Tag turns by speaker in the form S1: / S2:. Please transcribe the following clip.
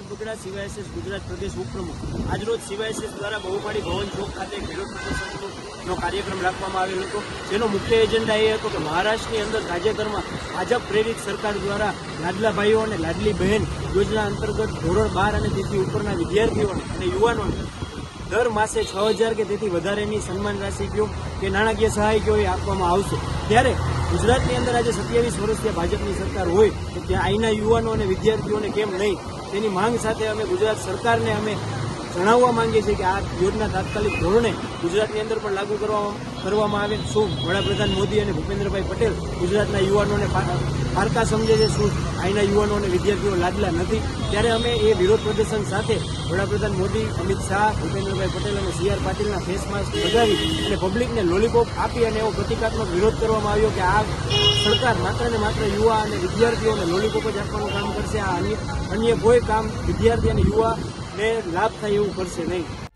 S1: ભરત બગડા CYSS, Gujarat પ્રદેશ ઉપપ્રમુખ. આજરોજ CYSS દ્વારા બહુમાળી ભવન ચોક ખાતે ખેડૂત પ્રદર્શનનો કાર્યક્રમ રાખવામાં આવેલો હતો. જેનો મુખ્ય એજન્ડા એ હતો કે મહારાષ્ટ્રની અંદર તાજેતરમાં ભાજપ પ્રેરિત સરકાર દ્વારા લાડલા ભાઈઓ અને લાડલી બહેન યોજના અંતર્ગત ધોરણ બાર અને તેથી ઉપરના વિદ્યાર્થીઓને અને યુવાનોને દર માસે છ હજાર કે તેથી વધારેની સન્માન રાશિ કયો કે નાણાકીય સહાય કયો એ આપવામાં આવશે. ત્યારે ગુજરાતની અંદર આજે સત્યાવીસ વર્ષથી ભાજપની સરકાર હોય, તો ત્યાં અહીંના યુવાનો અને વિદ્યાર્થીઓને કેમ નહીં? તેની માંગ સાથે અમે ગુજરાત સરકારને અમે જણાવવા માંગીએ છીએ કે આ યોજના તાત્કાલિક ધોરણે ગુજરાતની અંદર પણ લાગુ કરવામાં કરવામાં આવે. શું વડાપ્રધાન મોદી અને ભૂપેન્દ્રભાઈ પટેલ ગુજરાતના યુવાનોને પારકા સમજે છે? શું અહીંના યુવાનો અને વિદ્યાર્થીઓ લાદલા નથી? ત્યારે અમે એ વિરોધ પ્રદર્શન સાથે વડાપ્રધાન મોદી, અમિત શાહ, ભૂપેન્દ્રભાઈ પટેલ અને સી આર પાટીલના ફેસ માસ્ક લગાવી અને પબ્લિકને લોલીપોપ આપી અને એવો પ્રતિકાત્મક વિરોધ કરવામાં આવ્યો કે આ સરકાર માત્ર ને માત્ર યુવા અને વિદ્યાર્થીઓને લોલીપોપ જ આપવાનું કામ કરશે. આ અન્ય અન્ય કોઈ કામ વિદ્યાર્થી અને યુવાને લાભ થાય એવું કરશે નહીં.